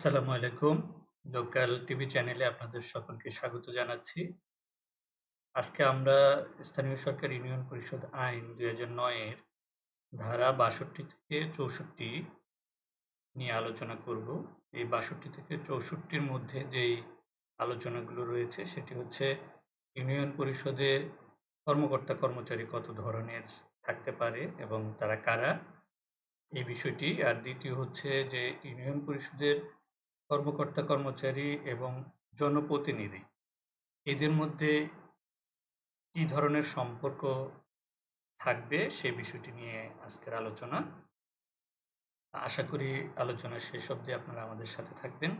আসসালামু আলাইকুম। Local TV চ্যানেলে আপনাদের সকলকে স্বাগত জানাচ্ছি। আজকে আমরা স্থানীয় সরকার ইউনিয়ন পরিষদ আইন দুই হাজার নয়ের ধারা ৬২ থেকে ৬৪ নিয়ে আলোচনা করব। এই ৬২ থেকে চৌষট্টির মধ্যে যেই আলোচনাগুলো রয়েছে, সেটি হচ্ছে ইউনিয়ন পরিষদে কর্মকর্তা-কর্মচারী কত ধরনের থাকতে পারে এবং তারা কারা? এই বিষয়টি। আর দ্বিতীয় হচ্ছে যে ইউনিয়ন পরিষদের কর্মকর্তা-কর্মচারী এবং জনপ্রতিনিধি এদের মধ্যে কি ধরনের সম্পর্ক থাকবে সে বিষয়টি নিয়ে আজকের আলোচনা। আশা করি আলোচনা শেষ অবধি আপনারা আমাদের সাথে থাকবেন।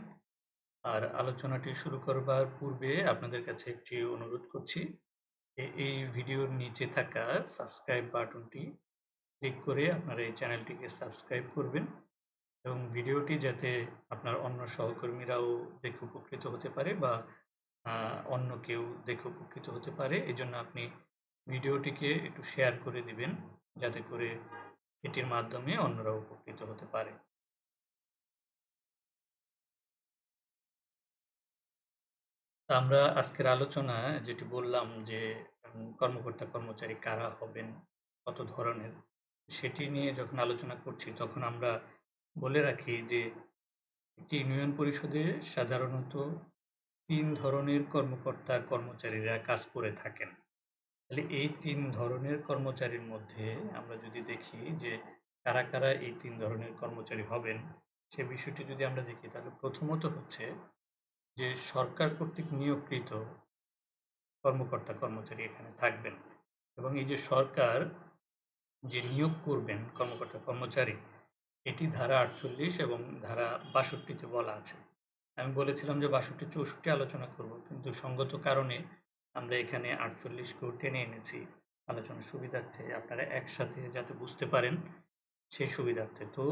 আর আলোচনাটি শুরু করবার পূর্বে আপনাদের কাছে একটি অনুরোধ করছি। এই ভিডিওর নিচে থাকা সাবস্ক্রাইব বাটনটি ক্লিক করে আপনারা এই চ্যানেলটিকে সাবস্ক্রাইব করবেন এবং ভিডিওটি যাতে আপনার অন্য সহকর্মীরাও দেখে উপকৃত হতে পারে বা অন্য কেউ দেখে উপকৃত হতে পারে এজন্য আপনি ভিডিওটিকে একটু শেয়ার করে দিবেন যাতে করে এটির মাধ্যমে অন্যরা উপকৃত হতে পারে। আমরা আজকের আলোচনা যেটি বললাম যে কর্মকর্তা-কর্মচারী কারা হবেন, কত ধরনের সেটি নিয়ে যখন আলোচনা করছি তখন আমরা বলে রাখি যে একটি ইউনিয়ন পরিষদে সাধারণত তিন ধরনের কর্মকর্তা-কর্মচারীরা কাজ করে থাকেন। তাহলে এই তিন ধরনের কর্মচারীর মধ্যে আমরা যদি দেখি যে কারা, কারা এই তিন ধরনের কর্মচারী হবেন সে বিষয়টি যদি আমরা দেখি তাহলে প্রথমত হচ্ছে যে সরকার কর্তৃক নিয়োগকৃত কর্মকর্তা-কর্মচারী এখানে থাকবেন এবং এই যে সরকার যে নিয়োগ করবেন কর্মকর্তা-কর্মচারী এটি ধারা ৪৮ এবং ধারা বাষট্টিতে বলা আছে। আমি বলেছিলাম যে ৬২-৬৪ আলোচনা করব, কিন্তু সঙ্গত কারণে আমরা এখানে আটচল্লিশকেও টেনে এনেছি আলোচনার সুবিধার্থে আপনারা একসাথে যাতে বুঝতে পারেন সেই সুবিধার্থে। তো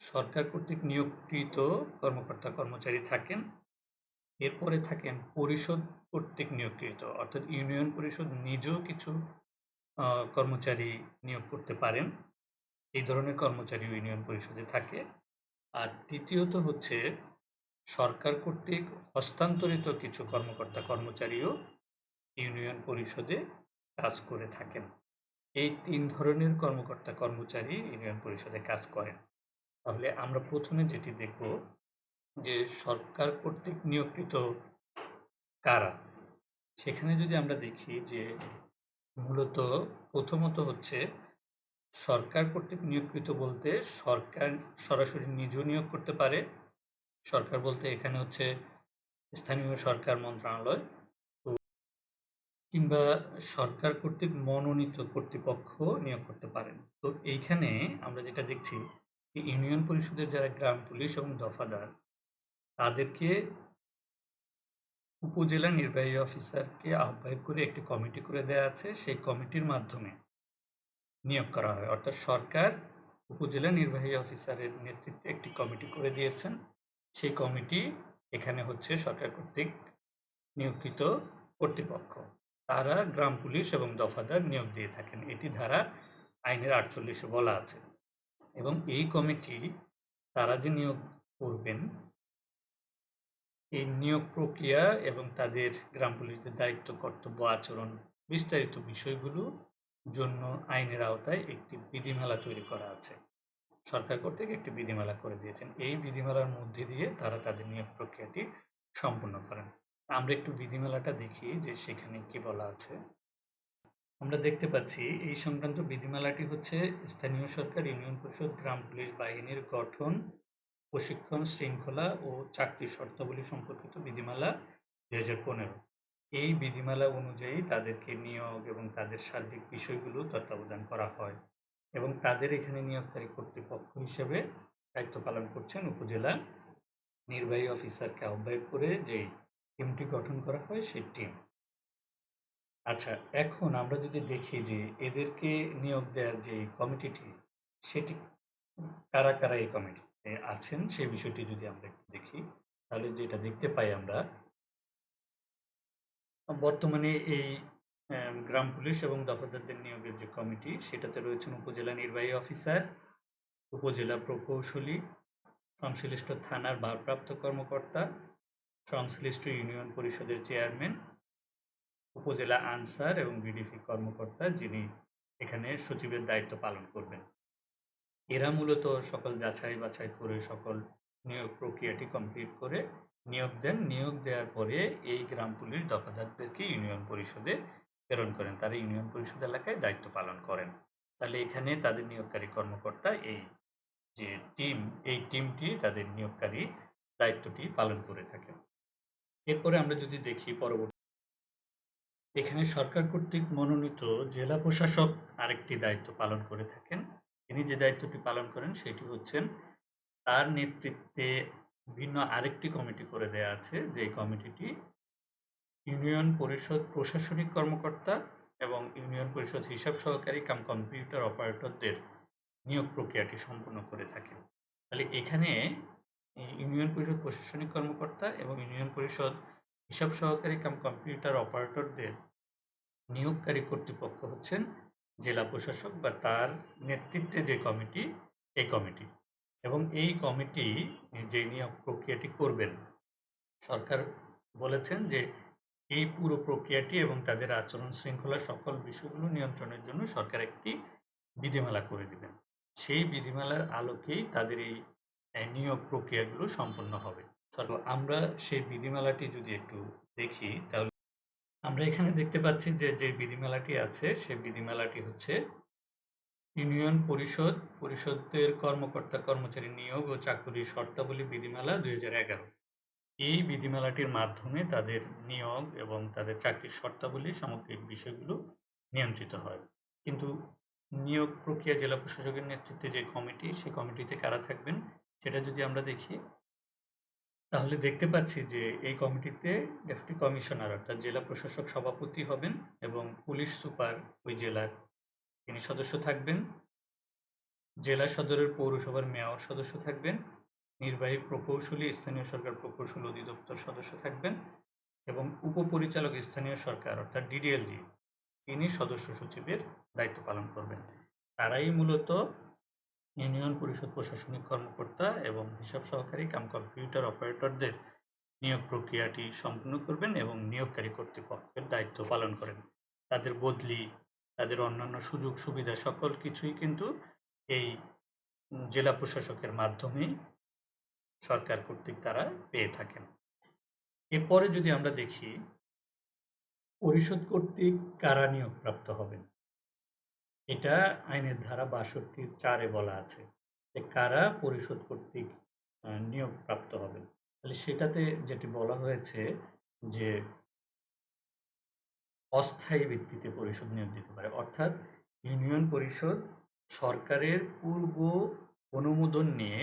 সরকার কর্তৃক নিয়োগকৃত কর্মকর্তা-কর্মচারী থাকেন। এরপরে থাকেন পরিষদ কর্তৃক নিয়োগকৃত, অর্থাৎ ইউনিয়ন পরিষদ নিজেও কিছু কর্মচারী নিয়োগ করতে পারেন। এই ধরনের কর্মচারী ইউনিয়ন পরিষদে থাকে। আর তৃতীয়ত হচ্ছে, সরকার কর্তৃক হস্তান্তরিত কিছু কর্মকর্তা-কর্মচারীও ইউনিয়ন পরিষদে কাজ করে থাকেন। এই তিন ধরনের কর্মকর্তা-কর্মচারী ইউনিয়ন পরিষদে কাজ করেন। তাহলে আমরা প্রথমে যেটি দেখব, যে সরকার কর্তৃক নিয়োগকৃত কারা? সেখানে যদি আমরা দেখি যে, মূলত প্রথমত হচ্ছে সরকার কর্তৃক নিয়োগকৃত বলতে সরকার সরাসরি নিজেও নিয়োগ করতে পারে। সরকার বলতে এখানে হচ্ছে স্থানীয় সরকার মন্ত্রণালয় কিংবা সরকার কর্তৃক মনোনীত কর্তৃপক্ষ নিয়োগ করতে পারেন। তো এইখানে আমরা যেটা দেখছি ইউনিয়ন পরিষদের যারা গ্রাম পুলিশ এবং দফাদার, তাদেরকে উপজেলা নির্বাহী অফিসারকে আহ্বায়ক করে একটি কমিটি করে দেয়া আছে। সেই কমিটির মাধ্যমে নিয়োগ করা হয়। অর্থাৎ সরকার উপজেলা নির্বাহী অফিসারের নেতৃত্বে একটি কমিটি করে দিয়েছেন। সেই কমিটি এখানে হচ্ছে সরকার কর্তৃক নিয়োগকৃত কর্তৃপক্ষ। তারা গ্রাম পুলিশ এবং দফাদার নিয়োগ দিয়ে থাকেন। এটি ধারা আইনের ৪৮ এ বলা আছে। এবং এই কমিটি তারা যে নিয়োগ করবেন এই নিয়োগ প্রক্রিয়া এবং তাদের গ্রাম পুলিশদের দায়িত্ব, কর্তব্য, আচরণ বিস্তারিত বিষয়গুলো জন্য আইনের আওতায় একটি বিধিমালা তৈরি করা আছে। সরকার কর্তৃক একটি বিধিমালা করে দিয়েছেন। এই বিধিমালার মধ্যে দিয়ে তারা তাদের নিয়োগ প্রক্রিয়াটি সম্পূর্ণ করেন। আমরা একটু বিধিমালাটা দেখি যে সেখানে কি বলা আছে। আমরা দেখতে পাচ্ছি এই সংক্রান্ত বিধিমালাটি হচ্ছে স্থানীয় সরকার, ইউনিয়ন পরিষদ, গ্রাম পুলিশ বাহিনীর গঠন, প্রশিক্ষণ, শৃঙ্খলা ও চাকরির শর্তাবলী সম্পর্কিত বিধিমালা ২০১৫। এই বিধিমালা অনুযায়ী তাদেরকে নিয়োগ এবং তাদের সার্বিক বিষয়গুলো তত্ত্বাবধান করা হয় এবং তাদের এখানে নিয়োগকারী কর্তৃপক্ষ হিসেবে দায়িত্ব পালন করছেন উপজেলা নির্বাহী অফিসারকে আহ্বায়ক করে যে টিমটি গঠন করা হয় সেই টিম। আচ্ছা এখন আমরা যদি দেখি যে এদেরকে নিয়োগ দেওয়ার যে কমিটিটি সেটি কারা, কারা এই কমিটিতে আছেন সেই বিষয়টি যদি আমরা একটু দেখি তাহলে যেটা দেখতে পাই আমরা বর্তমানে এই গ্রাম পুলিশ এবং দফাদারদের নিয়োগের যে কমিটি সেটাতে রয়েছেন উপজেলা নির্বাহী অফিসার, উপজেলা প্রকৌশলী, সংশ্লিষ্ট থানার ভারপ্রাপ্ত কর্মকর্তা সংশ্লিষ্ট ইউনিয়ন পরিষদের চেয়ারম্যান উপজেলা আনসার এবং বিডিপি কর্মকর্তা যিনি এখানে সচিবের দায়িত্ব পালন করবেন। এরা মূলত সকল যাচাই বাছাই করে সকল নিয়োগ প্রক্রিয়াটি কমপ্লিট করে নিয়োগ দেন। নিয়োগ দেওয়ার পরে এই গ্রাম পুলিশ দফাদারদেরকে ইউনিয়ন পরিষদে প্রেরণ করেন। তারা ইউনিয়ন পরিষদ এলাকায় দায়িত্ব পালন করেন। তাহলে এখানে তাদের নিয়োগকারী কর্মকর্তা এই যে টিম, এই টিমটি তাদের নিয়োগকারী দায়িত্বটি পালন করে থাকে এরপরে আমরা যদি দেখি পরবর্তী এখানে সরকার কর্তৃক মনোনীত জেলা প্রশাসক আরেকটি দায়িত্ব পালন করে থাকেন। তিনি যে দায়িত্বটি পালন করেন সেটি হচ্ছেন তার নেতৃত্বে ভিন্ন আরেকটি কমিটি করে দেয়া আছে যে কমিটিটি ইউনিয়ন পরিষদ প্রশাসনিক কর্মকর্তা এবং ইউনিয়ন পরিষদ হিসাব সহকারী কাম কম্পিউটার অপারেটরদের নিয়োগ প্রক্রিয়াটি সম্পন্ন করে থাকে। তাহলে এখানে ইউনিয়ন পরিষদ প্রশাসনিক কর্মকর্তা এবং ইউনিয়ন পরিষদ হিসাব সহকারী কাম কম্পিউটার অপারেটরদের নিয়োগকারী কর্তৃপক্ষ হচ্ছেন জেলা প্রশাসক বা তার নেতৃত্বে যে কমিটি, এই কমিটি। এবং এই কমিটি যে নিয়োগ প্রক্রিয়াটি করবেন, সরকার বলেছেন যে এই পুরো প্রক্রিয়াটি এবং তাদের আচরণ শৃঙ্খলা সকল বিষয়গুলো নিয়ন্ত্রণের জন্য সরকার একটি বিধিমালা করে দিবেন। সেই বিধিমালার আলোকেই তাদের এই নিয়োগ প্রক্রিয়াগুলো সম্পন্ন হবে। আমরা সেই বিধিমালাটি যদি একটু দেখি, তাহলে আমরা এখানে দেখতে পাচ্ছি যে যে বিধিমালাটি আছে সেই বিধিমালাটি হচ্ছে ইউনিয়ন পরিষদ, পরিষদের কর্মকর্তা কর্মচারী নিয়োগ ও চাকুরির শর্তাবলী বিধিমালা দুই হাজার এগারো। এই বিধিমালাটির মাধ্যমে তাদের নিয়োগ এবং তাদের চাকরির শর্তাবলী সামগ্রিক বিষয়গুলো নিয়ন্ত্রিত হয়। কিন্তু নিয়োগ প্রক্রিয়া জেলা প্রশাসকের নেতৃত্বে যে কমিটি সেই কমিটিতে কারা থাকবেন, সেটা যদি আমরা দেখি, তাহলে দেখতে পাচ্ছি যে এই কমিটিতে ডেপুটি কমিশনার অর্থাৎ জেলা প্রশাসক সভাপতি হবেন এবং পুলিশ সুপার ওই জেলার তিনি সদস্য থাকবেন। জেলা সদরের পৌরসভার মেয়র সদস্য থাকবেন। নির্বাহী প্রকৌশলী, স্থানীয় সরকার প্রকৌশল অধিদপ্তর সদস্য থাকবেন এবং উপপরিচালক স্থানীয় সরকার, অর্থাৎ ডিডিএলজি তিনি সদস্য সচিবের দায়িত্ব পালন করবেন। তারাই মূলত ইউনিয়ন পরিষদ প্রশাসনিক কর্মকর্তা এবং হিসাব সহকারী কাম কম্পিউটার অপারেটরদের নিয়োগ প্রক্রিয়াটি সম্পূর্ণ করবেন এবং নিয়োগকারী কর্তৃপক্ষের দায়িত্ব পালন করেন। তাদের বদলি তাদের অন্যান্য সুযোগ সুবিধা সকল কিছুই কিন্তু এই জেলা প্রশাসকের মাধ্যমেই সরকার কর্তৃক তারা পেয়ে থাকেন। এরপরে যদি আমরা দেখি, পরিষদ কর্তৃক কারা নিয়োগপ্রাপ্ত হবেন? এটা আইনের ধারা বাষট্টির চারে বলা আছে যে কারা পরিষদ কর্তৃক নিয়োগপ্রাপ্ত হবেন। তাহলে সেটাতে যেটি বলা হয়েছে যে অস্থায়ী ভিত্তিতে পরিষদ নিয়োগ দিতে পারে অর্থাৎ ইউনিয়ন পরিষদ সরকারের পূর্ব অনুমোদন নিয়ে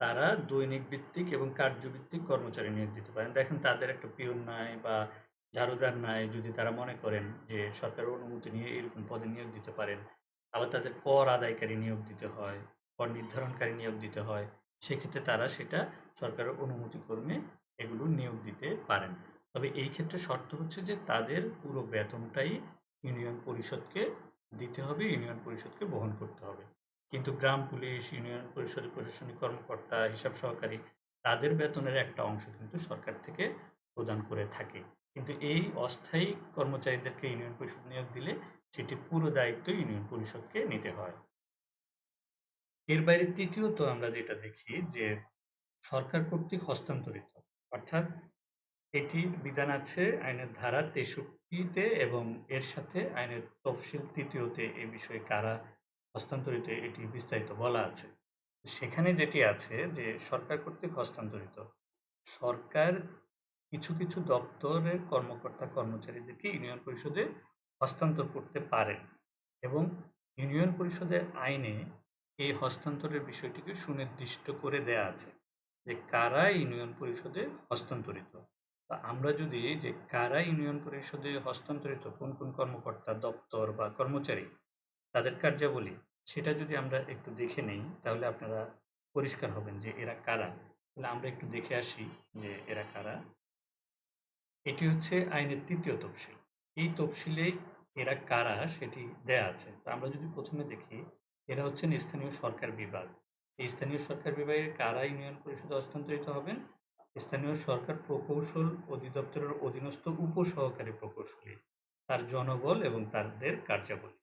তারা দৈনিক ভিত্তিক এবং কার্যভিত্তিক কর্মচারী নিয়োগ দিতে পারেন। দেখেন, তাদের একটা পিয়ন নাই বা ঝাড়ুদার নাই যদি তারা মনে করেন যে সরকারের অনুমতি নিয়ে এরকম পদে নিয়োগ দিতে পারেন। আবার তাদের কর আদায়কারী নিয়োগ দিতে হয়, কর নির্ধারণকারী নিয়োগ দিতে হয়, সেক্ষেত্রে তারা সেটা সরকারের অনুমতি কর্মে এগুলো নিয়োগ দিতে পারেন। তবে এই ক্ষেত্রে শর্ত হচ্ছে যে তাদের পুরো বেতনটাই ইউনিয়ন পরিষদকে দিতে হবে, ইউনিয়ন পরিষদকে বহন করতে হবে। কিন্তু গ্রাম, পুলিশ, ইউনিয়ন পরিষদের প্রশাসনিক কর্মকর্তা, হিসাব সহকারী তাদের বেতনের একটা অংশ কিন্তু সরকার থেকে প্রদান করে থাকে। কিন্তু এই অস্থায়ী কর্মচারীদেরকে ইউনিয়ন পরিষদ নিয়োগ দিলে সেটি পুরো দায়িত্ব ইউনিয়ন পরিষদকে নিতে হয়। এর বাইরে তৃতীয়ত আমরা যেটা দেখি যে সরকার কর্তৃক হস্তান্তরিত, অর্থাৎ এটির বিধান আছে আইনের ধারা তেষট্টিতে এবং এর সাথে আইনের তফসিল তৃতীয়তে এ বিষয়ে কারা হস্তান্তরিত এটি বিস্তারিত বলা আছে। সেখানে যেটি আছে যে সরকার কর্তৃক হস্তান্তরিত, সরকার কিছু কিছু দপ্তরের কর্মকর্তা কর্মচারীদেরকে ইউনিয়ন পরিষদে হস্তান্তর করতে পারে এবং ইউনিয়ন পরিষদের আইনে এই হস্তান্তরের বিষয়টিকে সুনির্দিষ্ট করে দেয়া আছে যে কারা ইউনিয়ন পরিষদে হস্তান্তরিত। তা আমরা যদি যে কারা ইউনিয়ন পরিষদে হস্তান্তরিত, কোন কোন কর্মকর্তা, দপ্তর বা কর্মচারী, তাদের কার্যাবলী, সেটা যদি আমরা একটু দেখে নেই, তাহলে আপনারা পরিষ্কার হবেন যে এরা কারা। তাহলে আমরা একটু দেখে আসি যে এরা কারা। এটি হচ্ছে আইনের তৃতীয় তফসিল। এই তফসিলে এরা কারা সেটি দেয়া আছে। তো আমরা যদি প্রথমে দেখি, এরা হচ্ছেন স্থানীয় সরকার বিভাগ। এই স্থানীয় সরকার বিভাগে কারা ইউনিয়ন পরিষদে হস্তান্তরিত হবেন? স্থানীয় সরকার প্রকৌশল অধিদপ্তরের অধীনস্থ উপসহকারী প্রকৌশলী, তার জনবল এবং তাদের কার্যাবলী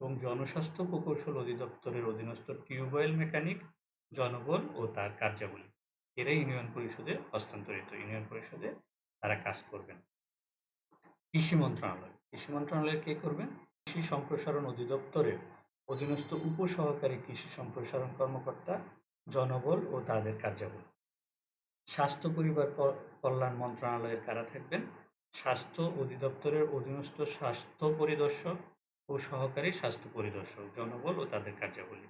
এবং জনস্বাস্থ্য প্রকৌশল অধিদপ্তরের অধীনস্থ টিউবওয়েল মেকানিক, জনবল ও তার কার্যাবলী। এরা ইউনিয়ন পরিষদে হস্তান্তরিত। ইউনিয়ন পরিষদে তারা কাজ করবেন। কৃষি মন্ত্রণালয়। কৃষি মন্ত্রণালয় কে করবেন? কৃষি সম্প্রসারণ অধিদপ্তরের অধীনস্থ উপসহকারী কৃষি সম্প্রসারণ কর্মকর্তা, জনবল ও তাদের কার্যাবলী। স্বাস্থ্য পরিবার কল্যাণ মন্ত্রণালয়ের কারা থাকবেন? স্বাস্থ্য অধিদপ্তরের অধীনস্থ স্বাস্থ্য পরিদর্শক ও সহকারী স্বাস্থ্য পরিদর্শক, জনবল ও তাদের কার্যাবলী।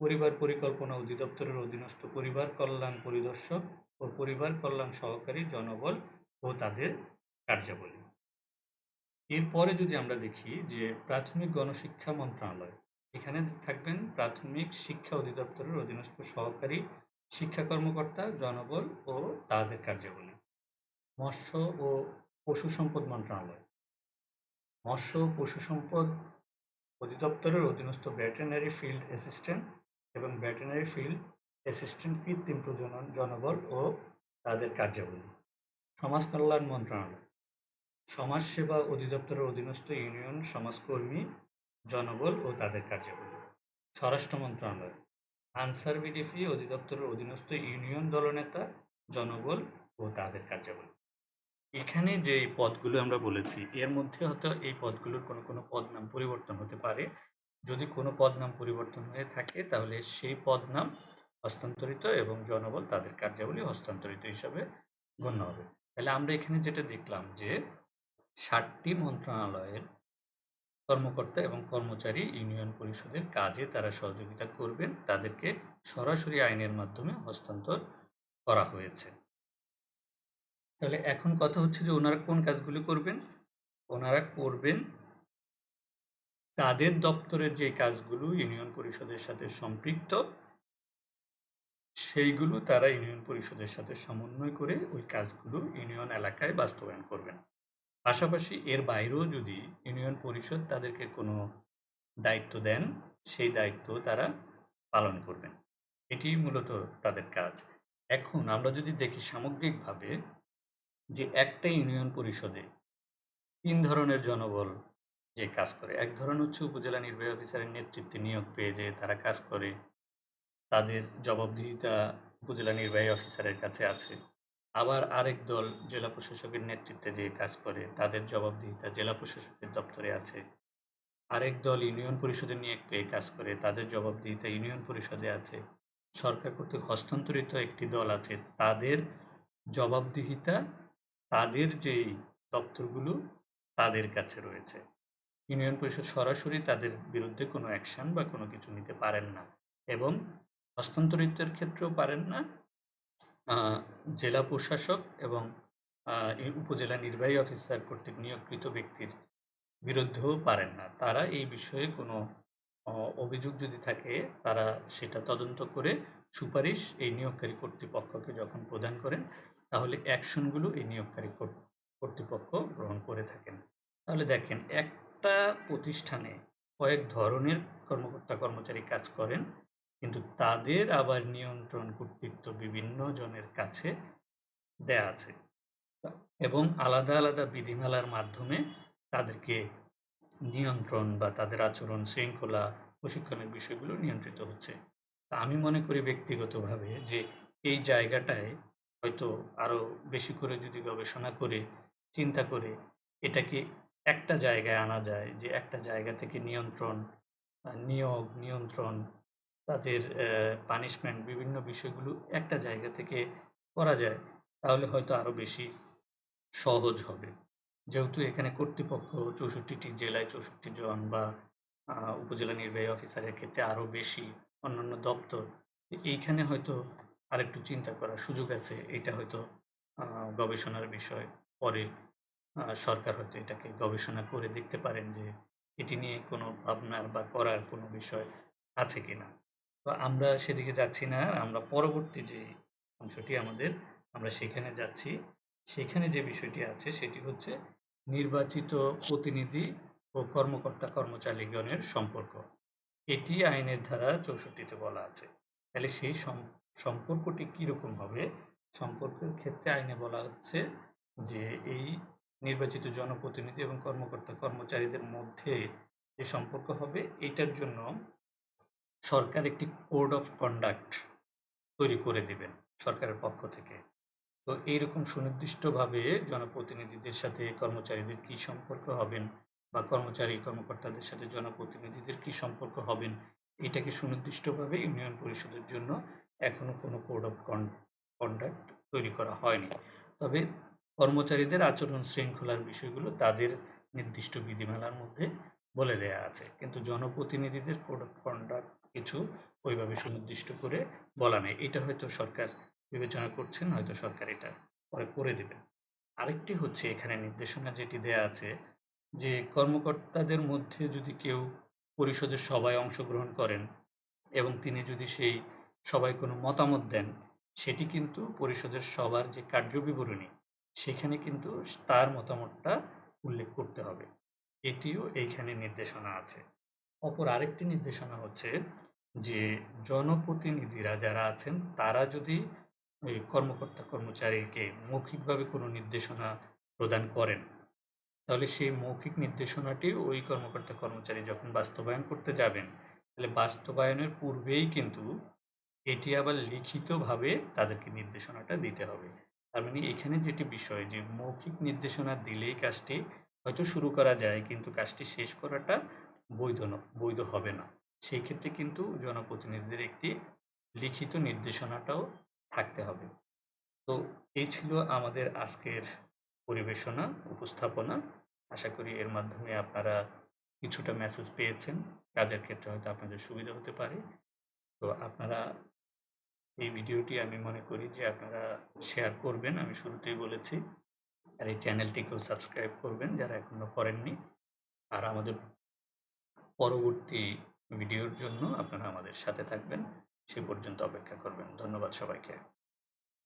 পরিবার পরিকল্পনা অধিদপ্তরের অধীনস্থ পরিবার কল্যাণ পরিদর্শক ও পরিবার কল্যাণ সহকারী, জনবল ও তাদের কার্যাবলী। এরপরে যদি আমরা দেখি যে প্রাথমিক গণশিক্ষা মন্ত্রণালয়, এখানে থাকবেন প্রাথমিক শিক্ষা অধিদপ্তরের অধীনস্থ সহকারী শিক্ষা কর্মকর্তা, জনবল ও তাদের কার্যাবলী। মৎস্য ও পশু সম্পদ মন্ত্রণালয়। মৎস্য ও পশু সম্পদ অধিদপ্তরের অধীনস্থ ভেটেরিনারি ফিল্ড অ্যাসিস্ট্যান্ট এবং ভেটেরিনারি ফিল্ড অ্যাসিস্ট্যান্ট কৃত্রিম প্রজনন, জনবল ও তাদের কার্যাবলী। সমাজ কল্যাণ মন্ত্রণালয়। সমাজসেবা অধিদপ্তরের অধীনস্থ ইউনিয়ন সমাজকর্মী, জনবল ও তাদের কার্যাবলী। স্বরাষ্ট্র মন্ত্রণালয়। আনসার বিডিপি অধিদপ্তরের অধীনস্থ ইউনিয়ন দলনেতা জনবল ও তাদের কার্যাবলী। এখানে যে পদগুলো আমরা বলেছি, এর মধ্যে হয়তো এই পদগুলোর কোনো কোনো পদ নাম পরিবর্তন হতে পারে। যদি কোনো পদ নাম পরিবর্তন হয়ে থাকে, তাহলে সেই পদ নাম হস্তান্তরিত এবং জনবল তাদের কার্যাবলী হস্তান্তরিত হিসাবে গণ্য হবে। তাহলে আমরা এখানে যেটা দেখলাম যে ষাটটি মন্ত্রণালয়ের কর্মকর্তা এবং কর্মচারী ইউনিয়ন পরিষদের কাজে তারা সহযোগিতা করবেন। তাদেরকে সরাসরি আইনের মাধ্যমে হস্তান্তর করা হয়েছে। তাহলে এখন কথা হচ্ছে যে ওনারা কোন কাজগুলি করবেন? ওনারা করবেন তাদের দপ্তরের যে কাজগুলো ইউনিয়ন পরিষদের সাথে সম্পৃক্ত, সেইগুলো তারা ইউনিয়ন পরিষদের সাথে সমন্বয় করে ওই কাজগুলো ইউনিয়ন এলাকায় বাস্তবায়ন করবেন। পাশাপাশি এর বাইরেও যদি ইউনিয়ন পরিষদ তাদেরকে কোনো দায়িত্ব দেন, সেই দায়িত্ব তারা পালন করবেন। এটি মূলত তাদের কাজ। এখন আমরা যদি দেখি সামগ্রিকভাবে যে একটা ইউনিয়ন পরিষদে তিন ধরনের জনবল যে কাজ করে। এক ধরন হচ্ছে উপজেলা নির্বাহী অফিসারের নেতৃত্বে নিয়োগ পেয়ে যে তারা কাজ করে, তাদের জবাবদিহিতা উপজেলা নির্বাহী অফিসারের কাছে আছে। আবার আরেক দল জেলা প্রশাসকের নেতৃত্বে যে কাজ করে, তাদের জবাবদিহিতা জেলা প্রশাসকের দপ্তরে আছে। আরেক দল ইউনিয়ন পরিষদের নিয়োগ পেয়ে কাজ করে, তাদের জবাবদিহিতা ইউনিয়ন পরিষদে আছে। সরকার কর্তৃক হস্তান্তরিত একটি দল আছে, তাদের জবাবদিহিতা, তাদের যেই দপ্তরগুলো, তাদের কাছে রয়েছে। ইউনিয়ন পরিষদ সরাসরি তাদের বিরুদ্ধে কোনো অ্যাকশন বা কোনো কিছু নিতে পারেন না এবং হস্তান্তরিতের ক্ষেত্রেও পারেন না জেলা প্রশাসক এবং উপজেলা নির্বাহী অফিসার কর্তৃক নিয়োগকৃত ব্যক্তির বিরুদ্ধেও পারেন না। তারা এই বিষয়ে কোনো অভিযোগ যদি থাকে, তারা সেটা তদন্ত করে সুপারিশ এই নিয়োগকারী কর্তৃপক্ষকে যখন প্রদান করেন, তাহলে অ্যাকশনগুলো এই নিয়োগকারী কর্ত- কর্তৃপক্ষ গ্রহণ করে থাকেন। তাহলে দেখেন, একটা প্রতিষ্ঠানে কয়েক ধরনের কর্মকর্তা কর্মচারী কাজ করেন কিন্তু তাদের আবার নিয়ন্ত্রণ কর্তৃত্ব বিভিন্ন জনের কাছে দেয়া আছে। এবং আলাদা আলাদা বিধিমালার মাধ্যমে তাদেরকে নিয়ন্ত্রণ বা তাদের আচরণ শৃঙ্খলা প্রশিক্ষণের বিষয়গুলো নিয়ন্ত্রিত হচ্ছে। তা আমি মনে করি ব্যক্তিগতভাবে যে এই জায়গাটায় হয়তো আরও বেশি করে যদি গবেষণা করে, চিন্তা করে, এটাকে একটা জায়গায় আনা যায় যে একটা জায়গা থেকে নিয়ন্ত্রণ নিয়োগ, নিয়ন্ত্রণ তাদের পানিশমেন্ট বিভিন্ন বিষয়গুলো একটা জায়গা থেকে করা যায়, তাহলে হয়তো আরও বেশি সহজ হবে। যেহেতু এখানে কর্তৃপক্ষ চৌষট্টিটি জেলায় চৌষট্টি জন বা উপজেলা নির্বাহী অফিসারের ক্ষেত্রে আরও বেশি অন্যান্য দপ্তর, এইখানে হয়তো আরেকটু চিন্তা করার সুযোগ আছে। এটা হয়তো গবেষণার বিষয়। পরে সরকার হয়তো এটাকে গবেষণা করে দেখতে পারেন যে এটি নিয়ে কোনো ভাবনার বা করার কোনো বিষয় আছে কিনা। তো আমরা সেদিকে যাচ্ছি না। আমরা পরবর্তী যে অংশটি আমাদের, আমরা সেখানে যাচ্ছি। সেখানে যে বিষয়টি আছে, সেটি হচ্ছে নির্বাচিত প্রতিনিধি ও কর্মকর্তা কর্মচারীগণের সম্পর্ক। এটি আইনের ধারা চৌষট্টিতে বলা আছে। তাহলে সেই সম- সম্পর্কটি কীরকম হবে? সম্পর্কের ক্ষেত্রে আইনে বলা হচ্ছে যে এই নির্বাচিত জনপ্রতিনিধি এবং কর্মকর্তা কর্মচারীদের মধ্যে যে সম্পর্ক হবে, এটার জন্য সরকার একটি কোড অফ কন্ডাক্ট তৈরি করে দিবেন সরকারের পক্ষ থেকে। তো এইরকম সুনির্দিষ্টভাবে জনপ্রতিনিধিদের সাথে কর্মচারীদের কি সম্পর্ক হবেন বা কর্মচারী কর্মকর্তাদের সাথে জনপ্রতিনিধিদের কি সম্পর্ক হবেন এটাকে সুনির্দিষ্টভাবে ইউনিয়ন পরিষদের জন্য এখনও কোনো কোড অফ কন্ডাক্ট তৈরি করা হয়নি। তবে কর্মচারীদের আচরণ শৃঙ্খলার বিষয়গুলো তাদের নির্দিষ্ট বিধিমালার মধ্যে বলে দেয়া আছে। কিন্তু জনপ্রতিনিধিদের কোড অফ কন্ডাক্ট কিছু ওইভাবে সুনির্দিষ্ট করে বলা নেই। এটা হয়তো সরকার বিবেচনা করছেন, হয়তো সরকার এটা পরে করে দেবেন। আরেকটি হচ্ছে এখানে নির্দেশনা যেটি দেয়া আছে যে কর্মকর্তাদের মধ্যে যদি কেউ পরিষদের সভায় অংশগ্রহণ করেন এবং তিনি যদি সেই সবাই কোনো মতামত দেন, সেটি কিন্তু পরিষদের সবার যে কার্যবিবরণী, সেখানে কিন্তু তার মতামতটা উল্লেখ করতে হবে। এটিও এইখানে নির্দেশনা আছে। অপর আরেকটি নির্দেশনা হচ্ছে যে, জনপ্রতিনিধিরা যারা আছেন, তারা যদি ওই কর্মকর্তা কর্মচারীকে মৌখিকভাবে কোনো নির্দেশনা প্রদান করেন, তাহলে সেই মৌখিক নির্দেশনাটি ওই কর্মকর্তা কর্মচারী যখন বাস্তবায়ন করতে যাবেন, তাহলে বাস্তবায়নের পূর্বেই কিন্তু এটি আবার লিখিতভাবে তাদেরকে নির্দেশনাটা দিতে হবে। তার মানে এখানে যেটি বিষয় যে, মৌখিক নির্দেশনা দিলেই কাজটি হয়তো শুরু করা যায়, কিন্তু কাজটি শেষ করাটা বৈধ ন- বৈধ হবে না। সেই ক্ষেত্রে কিন্তু জনপ্রতিনিধিদের একটি লিখিত নির্দেশনাটাও থাকতে হবে। তো এই ছিল আমাদের আজকের পরিবেশনা, উপস্থাপনা। আশা করি এর মাধ্যমে আপনারা কিছুটা মেসেজ পেয়েছেন। কাজের ক্ষেত্রে হয়তো আপনাদের সুবিধা হতে পারে। তো আপনারা এই ভিডিওটি আমি মনে করি যে আপনারা শেয়ার করবেন, আমি শুরুতেই বলেছি। আর এই চ্যানেলটিকেও সাবস্ক্রাইব করবেন যারা এখনও করেননি। আর আমাদের পরবর্তী ভিডিওর জন্য আপনারা আমাদের সাথে থাকবেন। সে পর্যন্ত অপেক্ষা করবেন। ধন্যবাদ সবাইকে।